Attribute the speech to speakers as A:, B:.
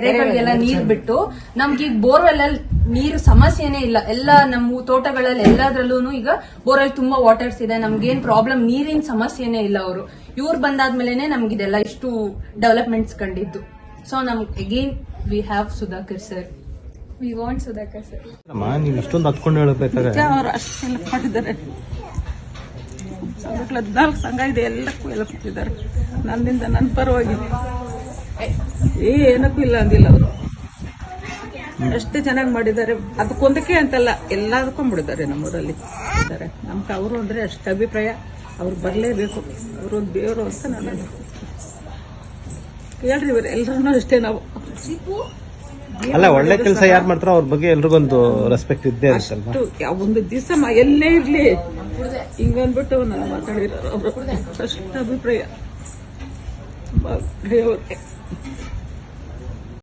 A: ಕೆರೆಗಳಿಗೆಲ್ಲ ನೀರ್ ಬಿಟ್ಟು ನಮ್ಗೆ ಈಗ ಬೋರ್ವೆಲ್ ಅಲ್ಲಿ ನೀರು ಸಮಸ್ಯೆನೇ ಇಲ್ಲ. ಎಲ್ಲ ನಮ್ಮ ತೋಟಗಳಲ್ಲಿ ಎಲ್ಲಾದ್ರಲ್ಲೂ ಈಗ ಬೋರ್ವೆಲ್ ತುಂಬಾ ವಾಟರ್ಸ್ ಇದೆ. ನಮ್ಗೇನ್ ಪ್ರಾಬ್ಲಮ್ ನೀರಿನ ಸಮಸ್ಯೆನೇ ಇಲ್ಲ ಅವರು. ಇವ್ರು ಬಂದಾದ್ಮೇಲೆನೆ ನಮ್ಗಿದೆಲ್ಲ ಇಷ್ಟು ಡೆವಲಪ್ಮೆಂಟ್ಸ್ ಕಂಡಿದ್ದು. ಸೊ ನಮ್ again we have Sudhakar sir we want Sudhakar sir
B: ಅಮ್ಮ ನೀವು ಇಷ್ಟೊಂದು ಹತ್ಕೊಂಡು ಹೇಳ್ಬೇಕಾದ್ರೆ?
C: ಅವರು ಅಷ್ಟೆಲ್ಲ ಮಾಡಿದ್ದಾರೆ. ಸಾವಿರದ ಹದಿನಾಲ್ಕು ಸಂಘ ಇದೆ ಎಲ್ಲಕ್ಕೂ ಎಲ್ಲ ಕೊಟ್ಟಿದ್ದಾರೆ. ನನ್ನಿಂದ ನನ್ನ ಪರವಾಗಿ. ಏನಕ್ಕೂ ಇಲ್ಲ ಅಂದಿಲ್ಲ ಅವರು. ಅಷ್ಟೇ ಚೆನ್ನಾಗಿ ಮಾಡಿದ್ದಾರೆ. ಅದಕ್ಕೊಂದಕ್ಕೆ ಅಂತಲ್ಲ ಎಲ್ಲದಕ್ಕೂ ಮಾಡಿದ್ದಾರೆ ನಮ್ಮೂರಲ್ಲಿ. ಇದ್ದಾರೆ. ನಮ್ಗೆ ಅವರು ಅಂದ್ರೆ ಅಷ್ಟು ಅಭಿಪ್ರಾಯ. ಅವ್ರು ಬರಲೇಬೇಕು. ಅವರೊಂದು ದೇವರು ಅಂತ ನಾನು ಹೇಳ್ರಿ ಇವರು ಎಲ್ಲರೂ ಅಷ್ಟೇ ನಾವು.
B: ಅಲ್ಲ ಒಳ್ಳೆ ಕೆಲಸ ಯಾರು ಮಾಡ್ತಾರೋ ಅವ್ರ ಬಗ್ಗೆ ಎಲ್ರಿಗೊಂದು ರೆಸ್ಪೆಕ್ಟ್ ಇದ್ದೇ
C: ಅಷ್ಟು ಒಂದು ದಿವಸ ಎಲ್ಲೇ ಇರ್ಲಿ. ಹಿಂಗನ್ಬಿಟ್ಟು ನಾನು ಮಾತಾಡಿರೋ ಅವರು. ಅಷ್ಟು ಅಭಿಪ್ರಾಯ. Thank you.